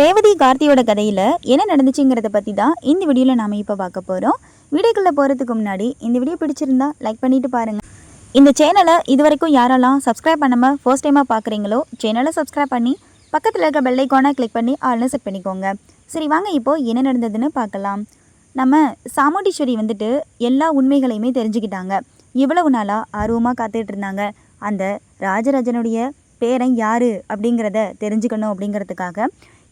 ரேவதி கார்த்தியோட கதையில் என்ன நடந்துச்சுங்கிறத பற்றி தான் இந்த வீடியோவில் நாம் இப்போ பார்க்க போகிறோம் வீடியோக்குள்ளே போகிறதுக்கு முன்னாடி இந்த வீடியோ பிடிச்சிருந்தா லைக் பண்ணிட்டு பாருங்கள் இந்த சேனலை இது வரைக்கும் யாரெல்லாம் சப்ஸ்கிரைப் பண்ணாமல் ஃபர்ஸ்ட் டைமாக பார்க்குறீங்களோ சேனலை சப்ஸ்கிரைப் பண்ணி பக்கத்தில் இருக்க பெல் ஐக்கானை கிளிக் பண்ணி ஆள்னு செட் பண்ணிக்கோங்க. சரி வாங்க இப்போது என்ன நடந்ததுன்னு பார்க்கலாம். நம்ம சாமுண்டீஸ்வரி வந்துட்டு எல்லா உண்மைகளையுமே தெரிஞ்சுக்கிட்டாங்க. இவ்வளவு நாளாக ஆர்வமாக காத்துட்டு இருந்தாங்க. அந்த ராஜராஜனுடைய பேரன் யார் அப்படிங்கிறத தெரிஞ்சுக்கணும் அப்படிங்கிறதுக்காக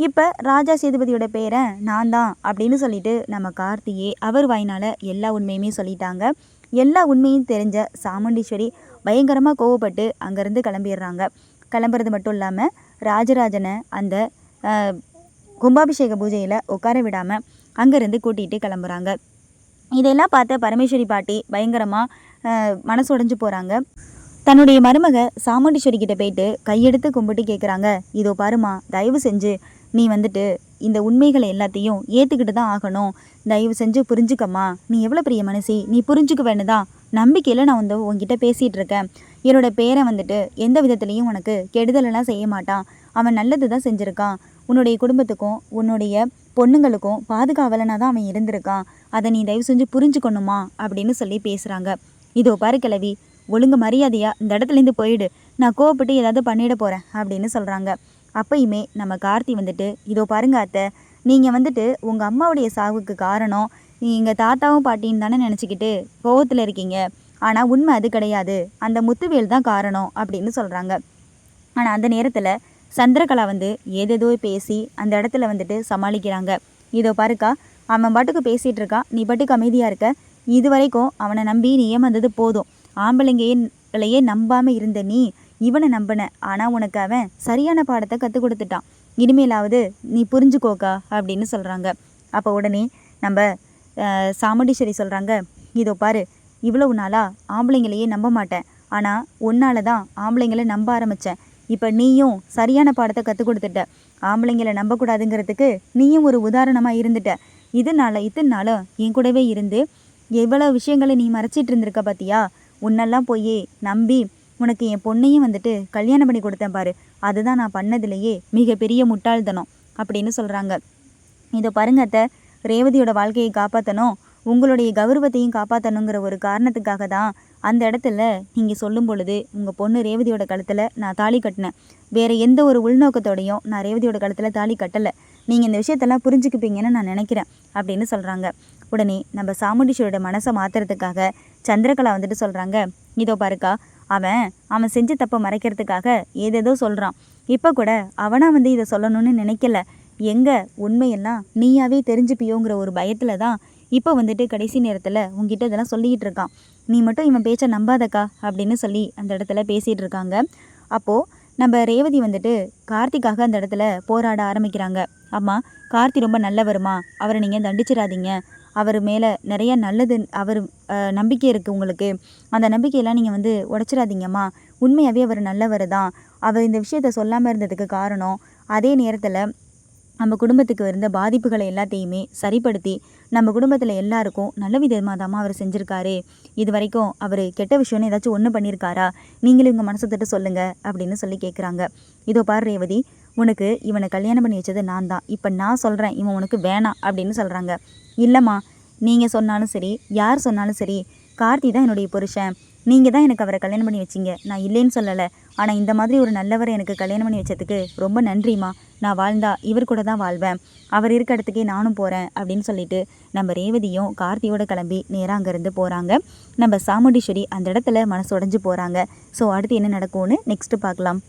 இப்போ ராஜா சேதுபதியோட பேரை நான் தான் அப்படின்னு சொல்லிட்டு நம்ம கார்த்தியே அவர் வாயினால் எல்லா உண்மையுமே சொல்லிட்டாங்க. எல்லா உண்மையும் தெரிஞ்ச சாமுண்டீஸ்வரி பயங்கரமாக கோவப்பட்டு அங்கேருந்து கிளம்பிடுறாங்க. கிளம்புறது மட்டும் இல்லாமல் ராஜராஜனை அந்த கும்பாபிஷேக பூஜையில் உட்கார விடாமல் அங்கேருந்து கூட்டிகிட்டு கிளம்புறாங்க. இதெல்லாம் பார்த்த பரமேஸ்வரி பாட்டி பயங்கரமாக மனசு உடைஞ்சு போகிறாங்க தன்னுடைய மருமக சாமுண்டீஸ்வரி கிட்ட போயிட்டு கையெடுத்து கும்பிட்டு கேட்குறாங்க இதோ பாருமா தயவு செஞ்சு நீ வந்துட்டு இந்த உண்மைகளை எல்லாத்தையும் ஏற்றுக்கிட்டு தான் ஆகணும். தயவு செஞ்சு புரிஞ்சுக்கம்மா. நீ எவ்வளோ பெரிய மனசி? நீ புரிஞ்சுக்க வேணுதான் நம்பிக்கையில் நான் வந்து உங்ககிட்ட பேசிகிட்டு இருக்கேன். என்னோட பேரை வந்துட்டு எந்த விதத்துலேயும் உனக்கு கெடுதலெல்லாம் செய்ய மாட்டான். அவன் நல்லது தான் செஞ்சுருக்கான். உன்னுடைய குடும்பத்துக்கும் உன்னுடைய பொண்ணுங்களுக்கும் பாதுகாவலனாக தான் அவன் இருந்திருக்கான். அதை நீ தயவு செஞ்சு புரிஞ்சுக்கணுமா? அப்படின்னு சொல்லி பேசுகிறாங்க இதோ பாரு கிழவி ஒழுங்கு மரியாதையாக இந்த இடத்துலேருந்து போயிடு. நான் கோவப்பட்டு ஏதாவது பண்ணிட போகிறேன் அப்படின்னு சொல்கிறாங்க அப்பயுமே நம்ம கார்த்தி வந்துட்டு இதோ பாருங்க அத்தை நீங்கள் வந்துட்டு உங்கள் அம்மாவுடைய சாவுக்கு காரணம் நீங்கள் தாத்தாவும் பாட்டின்னு தானே நினச்சிக்கிட்டு கோவத்தில் இருக்கீங்க. ஆனால் உண்மை அது கிடையாது. அந்த முத்துவேல் தான் காரணம் அப்படின்னு சொல்கிறாங்க ஆனால் அந்த நேரத்தில் சந்திரகலா வந்து ஏதேதோ பேசி அந்த இடத்துல வந்துட்டு சமாளிக்கிறாங்க. இதோ பாருக்கா அவன் பாட்டுக்கு பேசிகிட்டு இருக்கான் நீ பாட்டுக்கு அமைதியாக இருக்க. இது வரைக்கும் அவனை நம்பி நீ ஏமாந்தது போதும். ஆம்பளைங்களையே நம்பாமல் இருந்த நீ இவனை நம்பின. ஆனால் உனக்கு அவன் சரியான பாடத்தை கற்றுக் கொடுத்துட்டான். இனிமேலாவது நீ புரிஞ்சுக்கோக்கா அப்படின்னு சொல்கிறாங்க அப்போ உடனே நம்ம சாமுண்டீஸ்வரி சொல்கிறாங்க இதோ பாரு இவ்வளவு நாளாக ஆம்பளைங்களையே நம்ப மாட்டேன். ஆனால் உன்னால தான் ஆம்பளைங்களை நம்ப ஆரம்பித்தேன் இப்போ நீயும் சரியான பாடத்தை கற்றுக் கொடுத்துட்ட. ஆம்பளைங்களை நம்பக்கூடாதுங்கிறதுக்கு நீயும் ஒரு உதாரணமாக இருந்துட்ட. இதனால இத்தனை நாளும் என் கூடவே இருந்து எவ்வளோ விஷயங்களை நீ மறைச்சிட்டு இருந்திருக்க பார்த்தியா உன்னெல்லாம் போய் நம்பி உனக்கு என் பொண்ணையும் வந்துட்டு கல்யாணம் பண்ணி கொடுத்தேன் பாரு. அதுதான் நான் பண்ணதுலேயே மிகப்பெரிய முட்டாள்தனம் அப்படின்னு சொல்கிறாங்க இதை பாருங்க அத்தை ரேவதியோட வாழ்க்கையை காப்பாற்றணும் உங்களுடைய கௌரவத்தையும் காப்பாற்றணுங்கிற ஒரு காரணத்துக்காக தான் அந்த இடத்துல நீங்கள் சொல்லும் பொழுது உங்கள் பொண்ணு ரேவதியோட கழுத்தில் நான் தாலி கட்டினேன். வேறு எந்த ஒரு உள்நோக்கத்தோடையும் நான் ரேவதியோட கழுத்தில் தாலி கட்டலை. நீங்கள் இந்த விஷயத்தெல்லாம் புரிஞ்சுக்குப்பீங்கன்னு நான் நினைக்கிறேன் அப்படின்னு சொல்கிறாங்க உடனே நம்ம சாமுண்டீஸ்வரோட மனசை மாற்றுறதுக்காக சந்திரகலா வந்துட்டு சொல்கிறாங்க இதோ பாருக்கா அவன் அவன் செஞ்ச தப்பை மறைக்கிறதுக்காக ஏதேதோ சொல்கிறான் இப்போ கூட அவனாக வந்து இதை சொல்லணும்னு நினைக்கல. எங்கே உண்மையெல்லாம் நீயாவே தெரிஞ்சுப்பியோங்கிற ஒரு பயத்தில் தான் இப்போ வந்துட்டு கடைசி நேரத்தில் உங்ககிட்ட இதெல்லாம் சொல்லிக்கிட்டு இருக்கான். நீ மட்டும் இவன் பேச்சை நம்பாதக்கா? அப்படின்னு சொல்லி அந்த இடத்துல பேசிகிட்டு இருக்காங்க. அப்போது நம்ம ரேவதி வந்துட்டு கார்த்திக்காக அந்த இடத்துல போராட ஆரம்பிக்கிறாங்க. அம்மா கார்த்தி ரொம்ப நல்லவருமா? அவரை நீங்கள் தண்டிச்சிடாதீங்க. அவர் மேலே நிறைய நல்லது அவர் நம்பிக்கை இருக்குது உங்களுக்கு. அந்த நம்பிக்கையெல்லாம் நீங்கள் வந்து உடச்சிடாதீங்கம்மா. உண்மையாகவே அவர் நல்லவர் தான். அவர் இந்த விஷயத்த சொல்லாமல் இருந்ததுக்கு காரணம் அதே நேரத்தில் நம்ம குடும்பத்துக்கு இருந்த பாதிப்புகளை எல்லாத்தையுமே சரிப்படுத்தி நம்ம குடும்பத்தில் எல்லாருக்கும் நல்ல விதமாக தாம்மா அவர் செஞ்சுருக்காரு. இது வரைக்கும் அவர் கெட்ட விஷயம்னு ஏதாச்சும் ஒன்று பண்ணியிருக்காரா நீங்களும் உங்கள் மனசை தட்டு சொல்லுங்கள் அப்படின்னு சொல்லி கேட்குறாங்க இதோ பாரு ரேவதி உனக்கு இவனை கல்யாணம் பண்ணி வச்சது நான் தான். இப்போ நான் சொல்கிறேன் இவன் உனக்கு வேணாம் அப்படின்னு சொல்கிறாங்க இல்லைம்மா நீங்கள் சொன்னாலும் சரி யார் சொன்னாலும் சரி கார்த்தி தான் என்னுடைய புருஷன். நீங்கள் தான் எனக்கு அவரை கல்யாணம் பண்ணி வச்சீங்க. நான் இல்லைன்னு சொல்லலை. ஆனால் இந்த மாதிரி ஒரு நல்லவரை எனக்கு கல்யாணம் பண்ணி வச்சதுக்கு ரொம்ப நன்றிம்மா. நான் வாழ்ந்தா இவர் கூட தான் வாழ்வேன். அவர் இருக்க இடத்துக்கே நானும் போகிறேன் அப்படின்னு சொல்லிட்டு நம்ம ரேவதியும் கார்த்தியோட கிளம்பி நேராக அங்கேருந்து போகிறாங்க நம்ம சாமுண்டீஸ்வரி அந்த இடத்துல மனசு உடைஞ்சு போகிறாங்க ஸோ அடுத்து என்ன நடக்கும்னு நெக்ஸ்ட்டு பார்க்கலாம்.